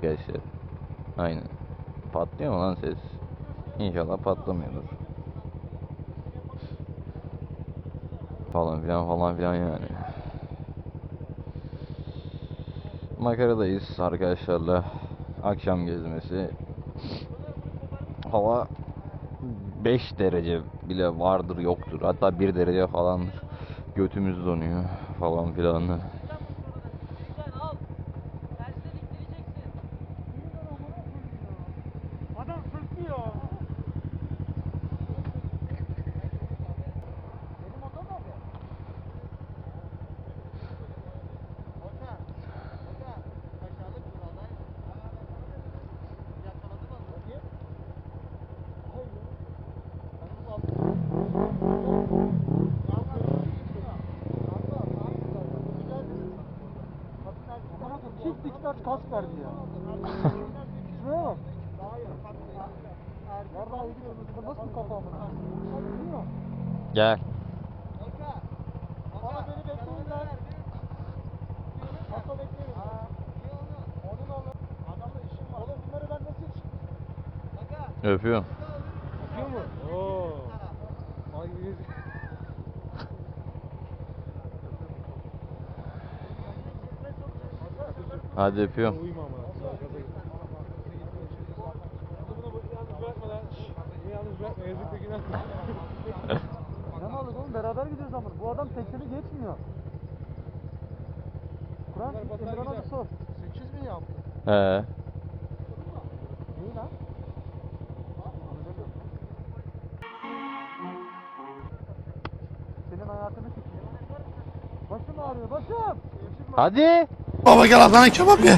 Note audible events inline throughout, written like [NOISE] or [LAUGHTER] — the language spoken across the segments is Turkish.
Arkadaşlar. Aynen. Patlıyor mu lan ses? İnşallah patlamıyordur. Falan filan falan filan yani. Makaradayız arkadaşlarla. Akşam gezmesi. Hava 5 derece bile vardır yoktur. Hatta 1 derece falandır. Götümüz donuyor falan filan. Verdi ya. Şuraya bak. Yarrağı gidiyor. Nasıl bir kafa amına? Gel. Bana beni bekleyin lan. Nasıl bekleyin? Onun oğlu. Adamla işim var. Oğlum bunları ben nasıl yetiştireyim? Öpüyorum. Hadi öpüyorum. Uyuma ama. Yalnız bırakma. Yazık bir günah. Ne malı oğlum beraber gidiyoruz ama bu adam 80'i geçmiyor. Kur'an Emirhan'a bir sor. 8 mi yaptı? He. İyi lan. Senin hayatını sikeyim. Başım ağrıyor başım. Hadi. Baba gel Adana kebap ye.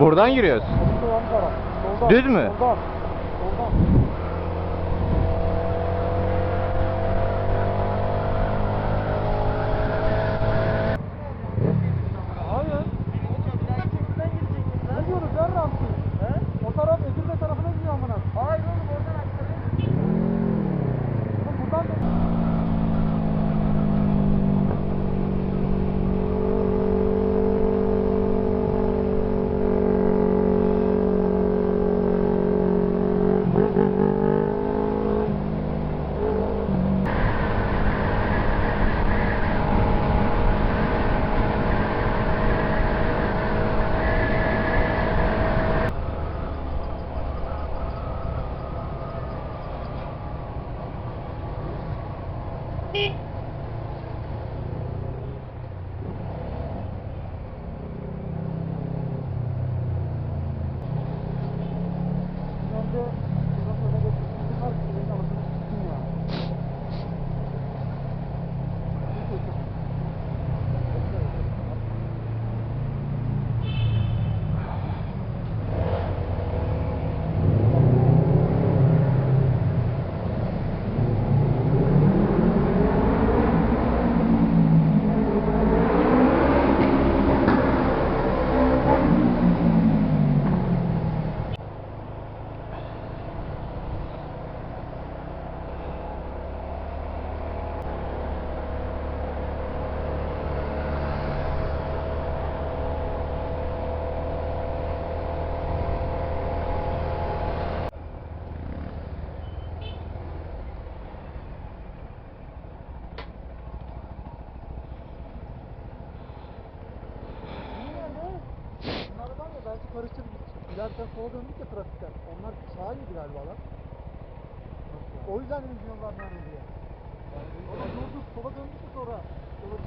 Buradan giriyoruz. Soldan. Düz mü? Soldan. Soldan. Giderken sola döndük ya trafikten. Onlar sağa girdi galiba lan. O yüzden dedim yollar nerede diye. Sonra durduk sola döndük de sonra. Çıktık.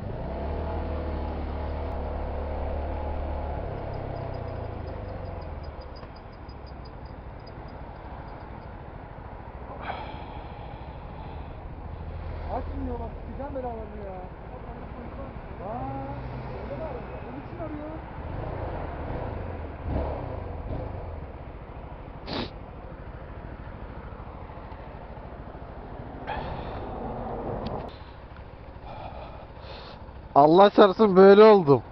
Açmıyor bak sıkacağım belalarını ya. Aa? Onun için arıyor. Allah çarpsın böyle oldum.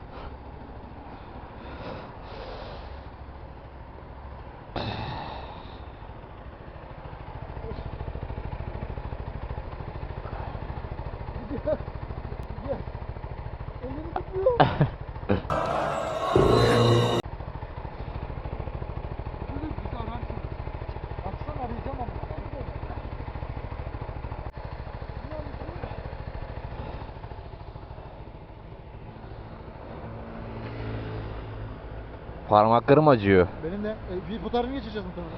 Elini tutuyor. [LAUGHS] Böyle bizi ararsın. Akşam arayacağım ama. Parmaklarım acıyor. Benim de e, bir fotoğrafını geçeceğiz muhtemelen.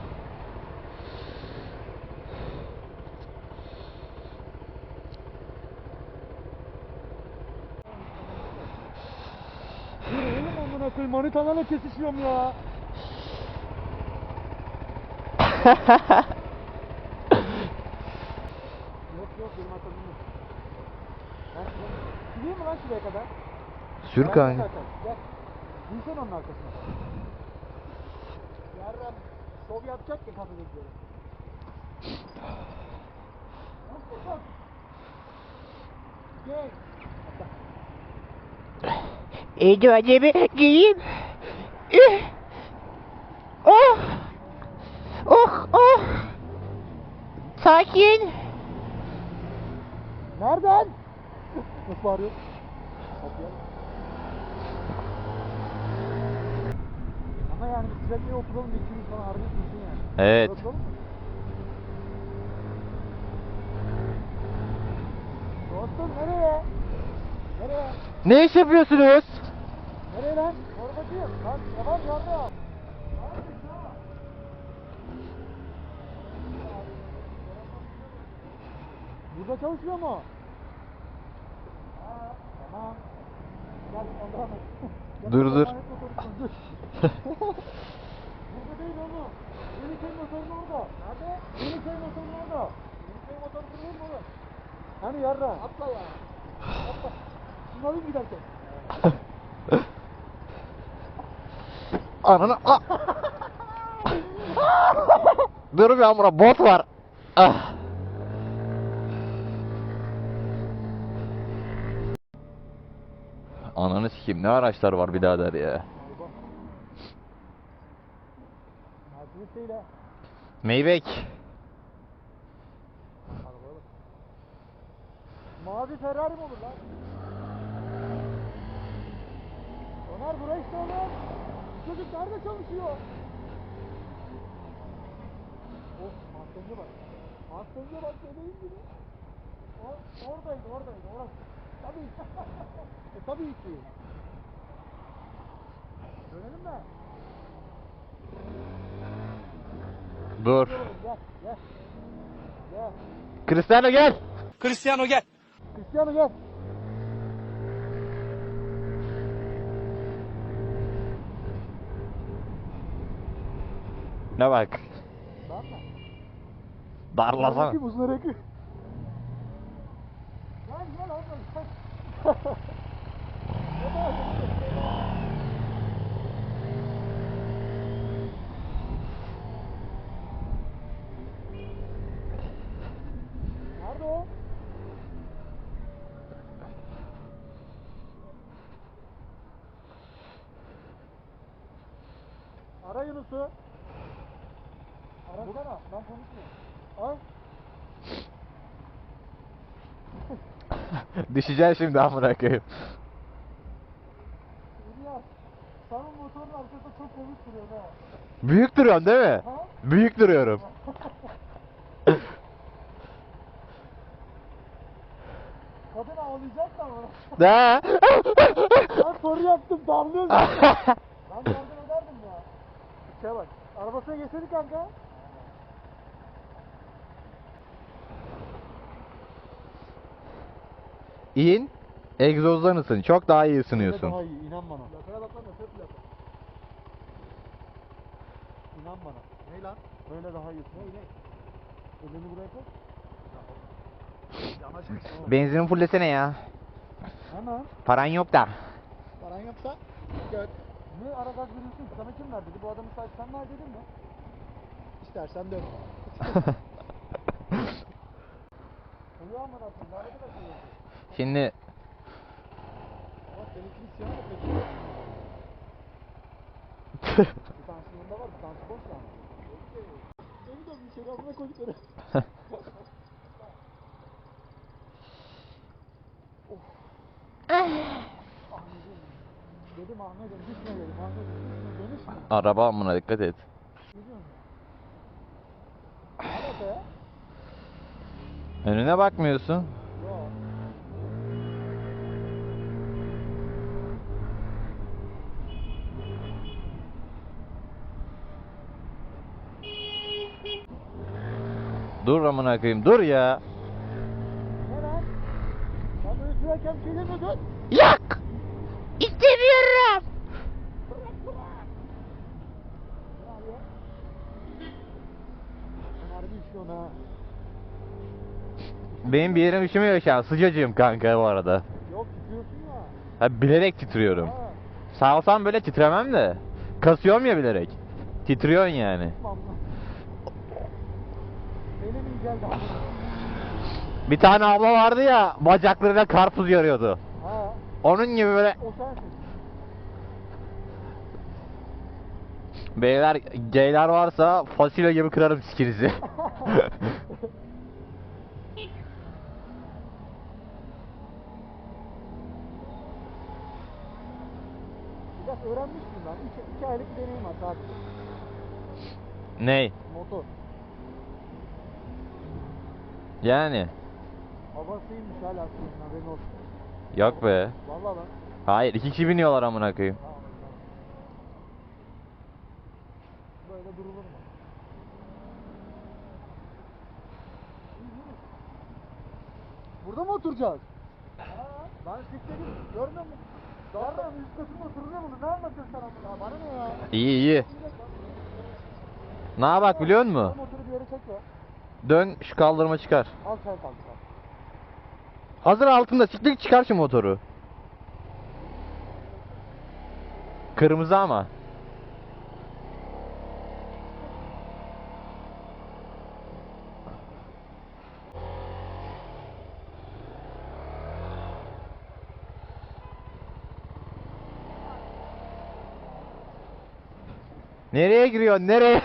Oğlum amına koyayım manitalarla kesişiyorum ya. [LAUGHS] yok yok benim. Ben Süreyim mi lan şuraya kadar? Sür kanka. Gel. Binsen onun arkasına. Yarın şov yapacak ya kafa bekliyorum. Gel. Eldivenlerimi giyeyim. Üh. Oh. Oh oh. Sakin. Nereden? Nasıl bağırıyor? Kapıya. Ama yani bisikletle oturalım bir ikimiz falan harbi dursun yani. Evet. Oturalım mı? Dostum nereye? Nereye? Ne iş yapıyorsunuz? Nereye lan? Torbacıyım. Lan yavaş yardım. Burada çalışmıyor mu? Ha, tamam. Gel ondan Dur, dur. Burada değil oğlum. Yeniköy motorun orada. Nerede? Yeniköy motorun orada. Yeniköy motoru değil mi oğlum? Hani yarra? Atla ya. Atla. Şunu alayım giderken. Ananı... Ah! Dur bir amına bot var. Ah. Ananı sikeyim ne araçlar var birader ya. Bak. Mavi Ferrari mi olur lan? Ömer buraya işte oğlum. Çocuk nerede çalışıyor? Of Mustang'e bak. Mustang'e bak bebeğim gibi. O, oradaydı oradaydı orası. Tabii. e tabii ki. Dönelim mi? Dur. Gel gel. Gel. Cristiano gel. Cristiano gel. Cristiano gel. Ne bak. Mı? Darlasana. Rekü. Gel oğlum. Nerede o? Ara Yunus'u. Arasana, ben konuşmuyorum. Ay. [LAUGHS] Düşeceksin şimdi amına koyayım. İlyas, senin motorun arkasında çok komik duruyor ha. Büyük duruyorsun değil mi? Ha? Büyük duruyorum. [LAUGHS] Kadın ağlayacak da ama. Ne? Ben soru yaptım, damlıyor zaten. [LAUGHS] Ben yardım ederdim ya. şeye bak. Arabasına geçseydik kanka. İn. Egzozdan ısın. Çok daha iyi ısınıyorsun. Daha iyi inan bana. Plakaya bak lan öte plaka. İnan bana. Ne lan? Böyle daha iyi. Ne ne? Elini buraya koy. Benzinin fullesene ya. Hemen. Paran yok da. Paran yoksa gör. Ne ara gaz veriyorsun? Sana kim ver dedi? Bu adamı sadece sen ver dedin mi? İstersen dön. [LAUGHS] Oluyor ama da. Beni de mi? [LAUGHS] araba amına dikkat et. Önüne bakmıyorsun. Dur amına koyayım. Dur ya. Yok. İstemiyorum. Benim bir yerim üşümüyor şu an. Sıcacığım kanka bu arada. Yok titriyorsun ya. Ha, bilerek titriyorum. Ha. Sağ böyle titremem de. Kasıyorum ya bilerek. Titriyorsun yani. Vallahi. Benim iyi geldi ama. Bir tane abla vardı ya bacaklarına karpuz yarıyordu. Ha. Onun gibi böyle O sensin. beyler geyler varsa fasulye gibi kırarım sikinizi. [LAUGHS] Biraz öğrenmiştim ben. İki, iki aylık deneyim var sadece. Ney? Motor. Yani. Babasıymış hala senin haberin olsun. Yok be. Vallahi lan. Hayır iki kişi biniyorlar amına koyayım. Tamam, tamam. Böyle durulur mu? Burada mı oturacağız? Ben sikledim. Görmüyor musun? Daha üst katında oturuyor bunu. Ne anlatıyorsun sen ama? Ya bana ne ya? İyi iyi. Ne yapak biliyor musun? Motoru bir yere çek ya. Dön şu kaldırıma çıkar. Al sen kalk. Hazır altında siktir çıkar şu motoru. Kırmızı ama. Nereye giriyorsun? Nereye?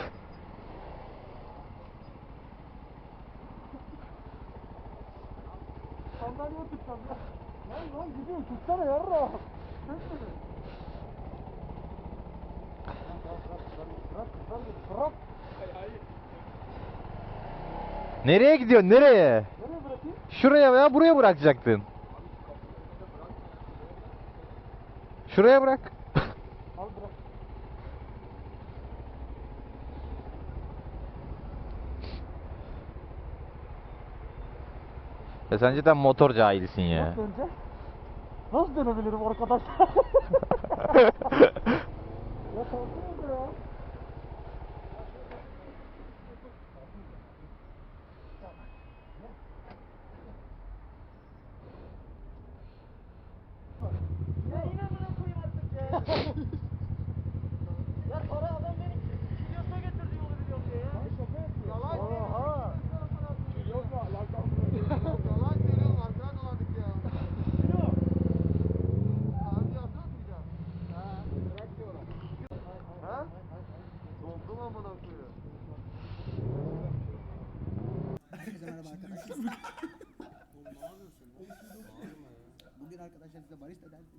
Sandalyeye tutacağım ya. Lan lan gidiyor tutsana yarra. Nereye gidiyorsun? Nereye? Nereye bırakayım? Şuraya veya buraya bırakacaktın. Şuraya bırak. Al bırak. Ya sen cidden motor cahilsin ya. Nasıl? Nasıl dönebilirim arkadaş? [LAUGHS] ya ya. Ya yine buna koyayım artık ya. ya para adam beni Kilyos'a getirdi yolu biliyorum diye ya. Ay şaka yapıyor. Yalan söylüyor. Oha. Yok mu? Yalan söylüyorum arkadan dolandık ya. Kilo. Abi atmayacağım. Ha, bırak diyorlar. Ha? Doldum amına koyuyor. Herkese merhaba arkadaşlar. Oğlum ne yapıyorsun? Bugün arkadaşlar